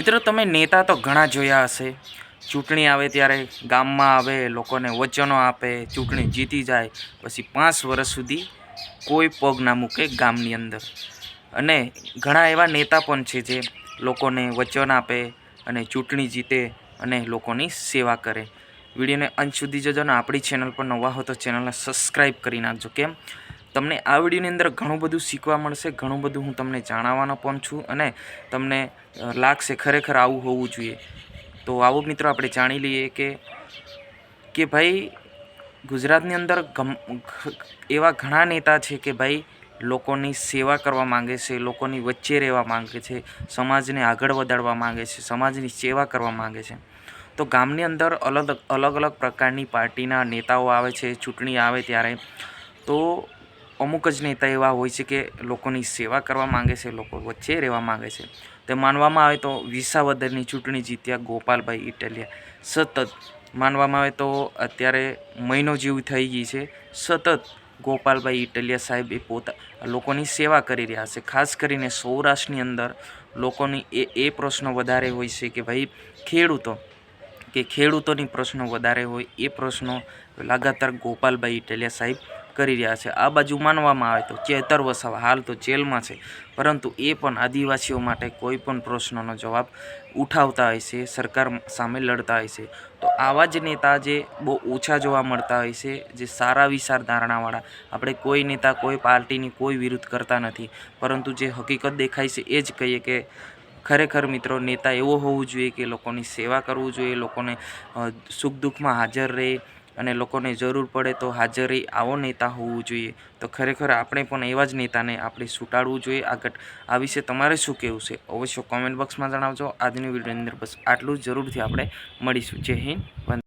મિત્રો, તમે નેતા તો ઘણા જોયા હશે. ચૂંટણી આવે ત્યારે ગામમાં આવે, લોકોને વચનો આપે, ચૂંટણી જીતી જાય, પછી પાંચ વર્ષ સુધી કોઈ પગ ના મૂકે ગામની અંદર. અને ઘણા એવા નેતા પણ છે જે લોકોને વચન આપે અને ચૂંટણી જીતે અને લોકોની સેવા કરે. વિડીયોને અંત સુધી જોજો ને આપણી ચેનલ પર નવા હો તો ચેનલને સબસ્ક્રાઈબ કરી નાખજો. કેમ? તમને આ વિડીયોની અંદર ઘણું બધું શીખવા મળશે, ઘણું બધું હું તમને જણાવવાનો પણ છું અને તમને લાગશે ખરેખર આવું હોવું જોઈએ. તો આવો મિત્રો આપણે જાણી લઈએ કે કે ભાઈ ગુજરાતની અંદર એવા ઘણા નેતા છે કે ભાઈ લોકોની સેવા કરવા માંગે છે, લોકોની વચ્ચે રહેવા માંગે છે, સમાજને આગળ વધારવા માંગે છે, સમાજની સેવા કરવા માંગે છે. તો ગામની અંદર અલગ અલગ અલગ પ્રકારની પાર્ટીના નેતાઓ આવે છે, ચૂંટણી આવે ત્યારે. તો અમુક જ નેતા એવા હોય છે કે લોકોની સેવા કરવા માંગે છે, લોકો વચ્ચે રહેવા માંગે છે. તે માનવામાં આવે તો વિસાવદરની ચૂંટણી જીત્યા ગોપાલભાઈ ઇટલિયા સતત માનવામાં આવે તો અત્યારે મહિનો જેવું થઈ ગઈ છે. સતત ગોપાલભાઈ ઇટલિયા સાહેબ એ પોતા લોકોની સેવા કરી રહ્યા છે. ખાસ કરીને સૌરાષ્ટ્રની અંદર લોકોની એ એ પ્રશ્નો વધારે હોય છે કે ભાઈ ખેડૂતો, કે ખેડૂતોની પ્રશ્નો વધારે હોય એ પ્રશ્નો લગાતાર ગોપાલભાઈ ઇટલિયા સાહેબ કરી રહ્યા છે. આ બાજુ માનવામાં આવે તો ચેતર વસાવા, હાલ તો જેલમાં છે. પરંતુ એ પણ આદિવાસીઓ માટે કોઈ પણ પ્રશ્નનો જવાબ ઉઠાવતા હોય છે, સરકાર સામે લડતા હોય છે. તો આવા જ નેતા જે બહુ ઓછા જોવા મળતા હોય છે, જે સારા વિચારધારણાવાળા આપણે કોઈ નેતા, કોઈ પાર્ટીની કોઈ વિરુદ્ધ કરતા નથી. પરંતુ જે હકીકત દેખાય છે, એ જ કહીએ કે ખરેખર મિત્રો, નેતા એવો હોવું જોઈએ કે લોકોની સેવા કરવું જોઈએ, લોકોને સુખ દુઃખમાં હાજર રહે અને લોકોને જરૂર પડે તો હાજરી આવો નેતા હોવું જોઈએ. તો ખરેખર આપણે પણ એવા જ નેતાને આપણે છૂટાડવું જોઈએ. આગળ આ વિશે તમારે શું કહેવું છે? અવશ્ય કોમેન્ટ બોક્સમાં જણાવજો. આજની વિડીયોની અંદર બસ આટલું જરૂરથી આપણે મળીશું. જય હિન્દ.